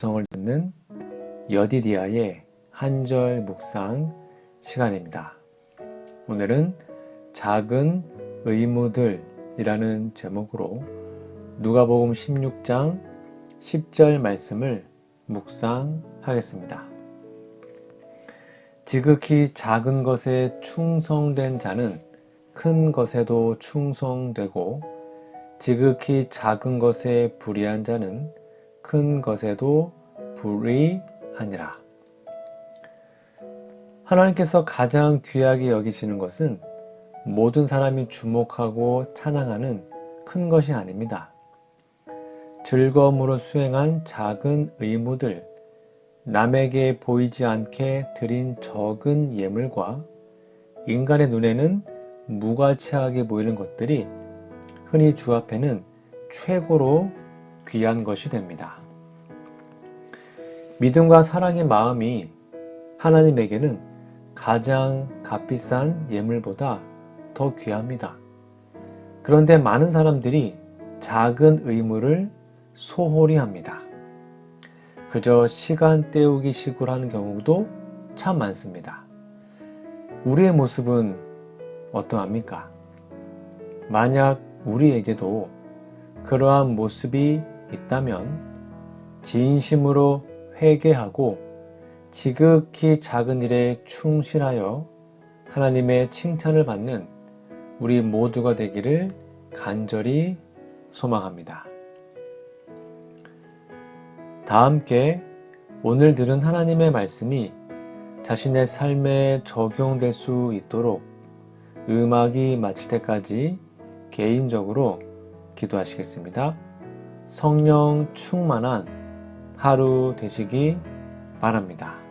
성을 듣는 여디디아의 한절 묵상 시간입니다. 오늘은 작은 의무들이라는 제목으로 누가복음 16장 10절 말씀을 묵상하겠습니다. 지극히 작은 것에 충성된 자는 큰 것에도 충성되고 지극히 작은 것에 불의한 자는 큰 것에도 불의하니라. 하나님께서 가장 귀하게 여기시는 것은 모든 사람이 주목하고 찬양하는 큰 것이 아닙니다. 즐거움으로 수행한 작은 의무들, 남에게 보이지 않게 드린 적은 예물과 인간의 눈에는 무가치하게 보이는 것들이 흔히 주 앞에는 최고로 귀한 것이 됩니다. 믿음과 사랑의 마음이 하나님에게는 가장 값비싼 예물보다 더 귀합니다. 그런데 많은 사람들이 작은 의무를 소홀히 합니다. 그저 시간 때우기 식으로 하는 경우도 참 많습니다. 우리의 모습은 어떠합니까? 만약 우리에게도 그러한 모습이 있다면 진심으로 회개하고 지극히 작은 일에 충실하여 하나님의 칭찬을 받는 우리 모두가 되기를 간절히 소망합니다. 다 함께 오늘 들은 하나님의 말씀이 자신의 삶에 적용될 수 있도록 음악이 마칠 때까지 개인적으로 기도하시겠습니다. 성령 충만한 하루 되시기 바랍니다.